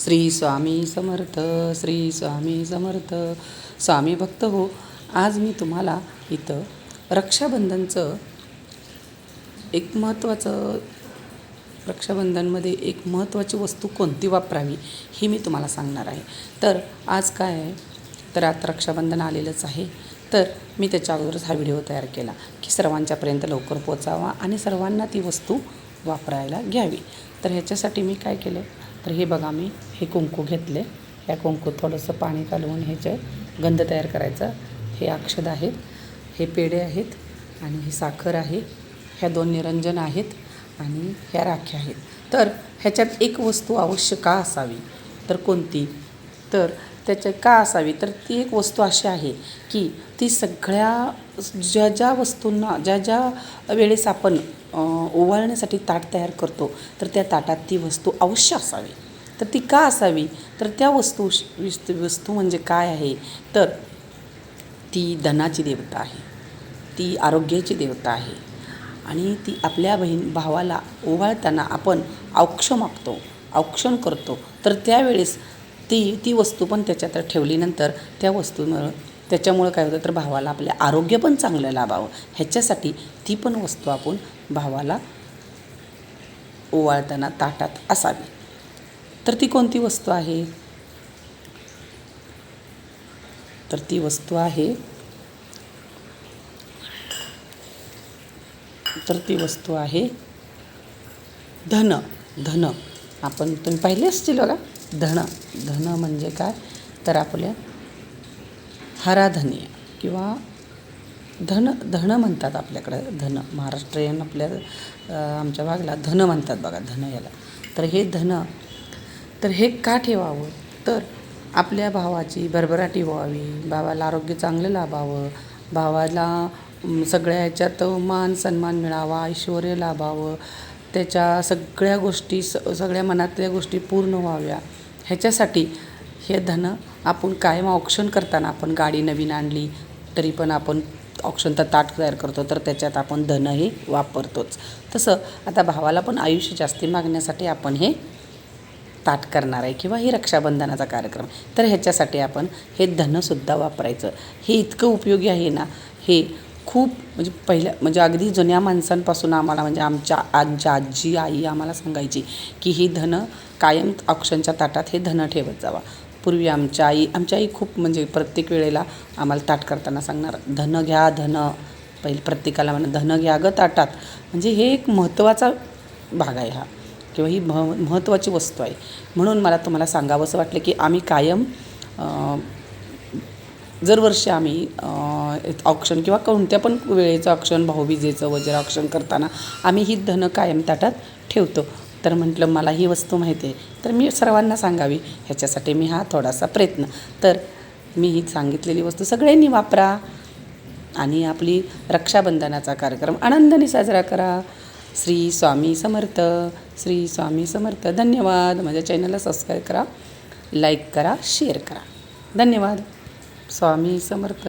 श्री स्वामी समर्थ श्री स्वामी समर्थ. स्वामी भक्त हो आज मी तुम्हाला इथं रक्षाबंधनचं एक महत्त्वाचं रक्षाबंधनमध्ये एक महत्त्वाची वस्तू कोणती वापरावी ही मी तुम्हाला सांगणार आहे. तर आज काय आहे? तर आता रक्षाबंधन आलेलंच आहे. तर मी त्याच्या अगोदरच हा व्हिडिओ तयार केला की सर्वांच्यापर्यंत लवकर पोचावा आणि सर्वांना ती वस्तू वापरायला घ्यावी. तर ह्याच्यासाठी मी काय केलं? तर हे बघा मी हे कुंकू घेतले. या कुंकूत थोडंसं पाणी घालवून ह्याचे गंध तयार करायचा. हे अक्षद आहेत हे पेढे आहेत आणि ही साखर आहे. ह्या दोन निरंजन आहेत आणि ह्या राख्या आहेत. तर ह्याच्यात एक वस्तू अवश्य का असावी? तर कोणती? तर त्याच्या का असावी? तर ती एक वस्तू अशी आहे की ती सगळ्या ज्या ज्या वस्तूंना ज्या ज्या वेळेस आपण ओवाळण्यासाठी ताट तयार करतो तर त्या ताटात ती वस्तू अवश्य असावी. तर ती का असावी? तर त्या वस्तू वस्तू म्हणजे काय आहे? तर ती धनाची देवता आहे ती आरोग्याची देवता आहे आणि ती आपल्या बहीण भावाला ओवाळताना आपण औक्ष मागतो औक्षण करतो. तर त्यावेळेस ती ती वस्तू पण त्याच्यात ठेवलीनंतर त्या वस्तूमुळं त्याच्यामुळं काय होतं तर भावाला आपले आरोग्य पण चांगलं लाभावं. ह्याच्यासाठी ती पण वस्तू आपण भावाला ओवाळताना ताटात असावी. तर ती कोणती वस्तू आहे? तर ती वस्तू आहे तर ती वस्तू आहे धन. धन. आपण तुम्ही पाहिले असतील बघा. धन धन म्हणजे काय? तर आपल्या हराधनी किंवा धन धन म्हणतात आपल्याकडं धन महाराष्ट्रीयन आपल्या आमच्या भागला धन म्हणतात बघा धन याला. तर हे धन तर हे का ठेवावं? तर आपल्या भावाची भरभराटी व्हावी भावाला आरोग्य चांगलं लाभावं भावाला सगळ्या ह्याच्यात मान सन्मान मिळावा ऐश्वर लाभावं त्याच्या सगळ्या गोष्टी स सगळ्या मनातल्या गोष्टी पूर्ण व्हाव्या. ह्याच्यासाठी हे धन आपण कायम ऑप्शन करताना आपण गाडी नवीन आणली तरी पण आपण औक्षणचा ताट तयार करतो तर त्याच्यात आपण धन हे वापरतोच. तसं आता भावाला पण आयुष्य जास्ती मागण्यासाठी आपण हे ताट करणार आहे किंवा ही रक्षाबंधनाचा कार्यक्रम. तर ह्याच्यासाठी आपण हे धनसुद्धा वापरायचं. हे इतकं उपयोगी आहे ना हे खूप म्हणजे पहिल्या म्हणजे अगदी जुन्या माणसांपासून आम्हाला म्हणजे आमच्या आमच्या आजी आई आम्हाला सांगायची की ही धन कायम अक्षांच्या ताटात हे धन ठेवत जावा. पूर्वी आमच्या आई आमच्या आई खूप म्हणजे प्रत्येक वेळेला आम्हाला ताट करताना सांगणार धन घ्या धन. पहिले प्रत्येकाला म्हणा धन घ्या ग ताटात. म्हणजे हे एक महत्त्वाचा भाग आहे हा किंवा ही मह महत्त्वाची वस्तू आहे. म्हणून मला तुम्हाला सांगावंसं वाटलं की आम्ही कायम अं, जर आम्ही ऑप्शन किंवा कोणत्या पण वेळेचं ऑप्शन भाऊबीजेचं वगैरे ऑप्शन करताना आम्ही ही धन कायम ताटात ठेवतो. तर म्हटलं मला ही वस्तू माहिती आहे. तर मी सर्वांना सांगावी ह्याच्यासाठी मी हा थोडासा प्रयत्न. तर मी ही सांगितलेली वस्तू सगळ्यांनी वापरा आणि आपली रक्षाबंधनाचा कार्यक्रम आनंदाने साजरा करा. श्री स्वामी समर्थ श्री स्वामी समर्थ. धन्यवाद. माझ्या चॅनलला सबस्क्राईब करा लाईक करा शेअर करा. धन्यवाद. स्वामी समर्थ.